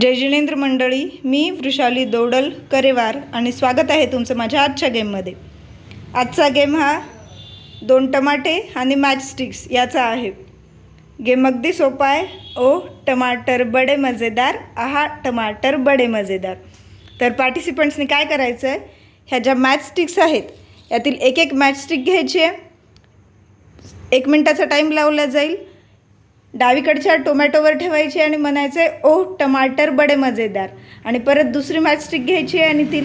जय जिनेंद्र मंडळी मी वृषाली दौडल करेवार आणि स्वागत आहे तुमचं माझ्या आजच्या गेममध्ये. आजचा गेम हा दोन टमाटे आणि मॅच स्टिक्स याचा आहे. गेम अगदी सोपा आहे. ओ टमाटर बडे मजेदार आहा टमाटर बडे मजेदार. तर पार्टिसिपंट्सनी काय करायचं आहे ह्या ज्या मॅच स्टिक्स आहेत यातील एक एक मॅच स्टिक घ्यायची आहे. एक मिनटाचा टाईम लावला जाईल. डावीकडच्या टोमॅटोवर ठेवायची आणि म्हणायचे ओह ओ टमाटर बडे मजेदार. आणि परत दुसरी मॅचस्टिक घ्यायची आहे आणि ती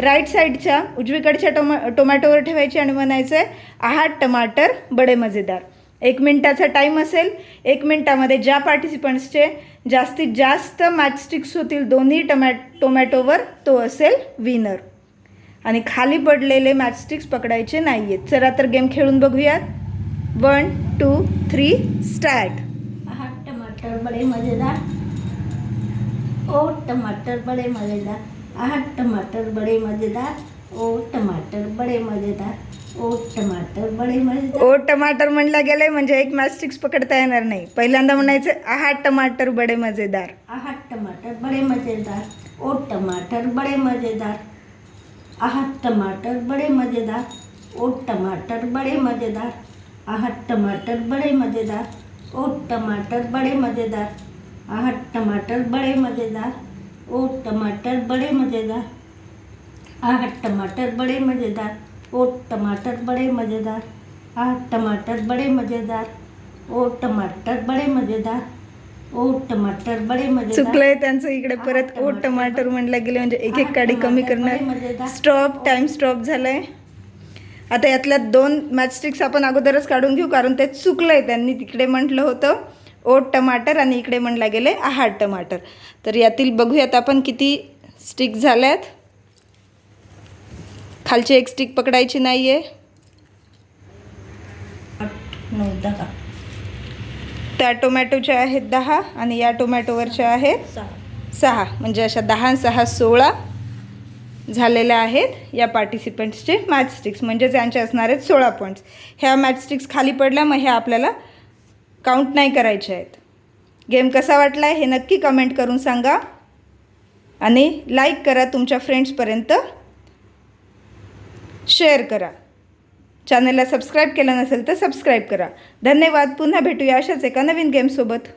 राईट साईडच्या उजवीकडच्या टोमॅ टोमॅटोवर ठेवायची आणि म्हणायचं आहे आहा टमाटर बडे मजेदार. एक मिनटाचा टाईम असेल. एक मिनटामध्ये ज्या पार्टिसिपंट्सचे जास्तीत जास्त मॅचस्टिक्स होतील दोन्ही टमॅ टोमॅटोवर तो असेल विनर आणि खाली पडलेले मॅचस्टिक्स पकडायचे नाही आहेत चला तर गेम खेळून बघूयात. वन टू थ्री स्टार्ट टमाटर बड़े मज़ेदार ओ टमाटर बड़े मज़ेदार आहा टमाटर बड़े मज़ेदार ओ टमाटर बड़े मज़ेदार ओ टमाटर बड़े मज़ेदार ओ टमाटर म्हणलं गेलंय म्हणजे एक मॅस्टिक्स पकडता येणार नाही पहिल्यांदा म्हणायचं आहा टमाटर बडे मजेदार आहा टमाटर बड़े मज़ेदार ओ टमाटर बड़े मज़ेदार आहा टमाटर बड़े मज़ेदार ओ टमाटर बड़े मज़ेदार आहा टमाटर बड़े मज़ेदार ओ टमाटर बड़े मज़ेदार। आहा टमाटर बड़े मज़ेदार। ओ टमाटर बड़े मज़ेदार। आहा टमाटर बड़े मज़ेदार। ओ टमाटर बड़े मज़ेदार। आहा टमाटर बड़े मज़ेदार। ओ टमाटर बड़े मज़ेदार। ओ टमाटर बड़े मज़ेदार। चुकलंय त्यांचं इकडे परत. ओ टमाटर म्हणलं गेले म्हणजे एक एक काडी कमी करणार. स्टॉप टाइम स्टॉप झालाय. आता यातल्या दोन मॅचस्टिक्स आपण अगोदरच काढून घेऊ कारण ते चुकलंय. त्यांनी तिकडे म्हटलं होतं ओ टमाटर आणि इकडे म्हणलं गेले आहा टमाटर. तर यातील बघूयात आपण किती स्टिक झाल्यात. खालची एक स्टिक पकडायची नाही आहे नऊ दहा त्या टोमॅटोच्या आहेत दहा आणि या टोमॅटोवरच्या आहेत सहा. म्हणजे अशा दहा सहा सोळा. झालेल्या आहेत या पार्टिसिपंट्सचे मॅचस्टिक्स म्हणजे म्हणजेच यांचे असणार आहेत सोळा पॉईंट्स ह्या मॅचस्टिक्स खाली पडल्या मग ह्या आपल्याला काउंट नाही करायचे आहेत. गेम कसा वाटला हे नक्की कमेंट करून सांगा. आणि लाईक करा तुमच्या फ्रेंड्सपर्यंत शेअर करा. चॅनलला सबस्क्राईब केलं नसेल तर सबस्क्राईब करा. धन्यवाद पुन्हा भेटूया अशाच एका नवीन गेमसोबत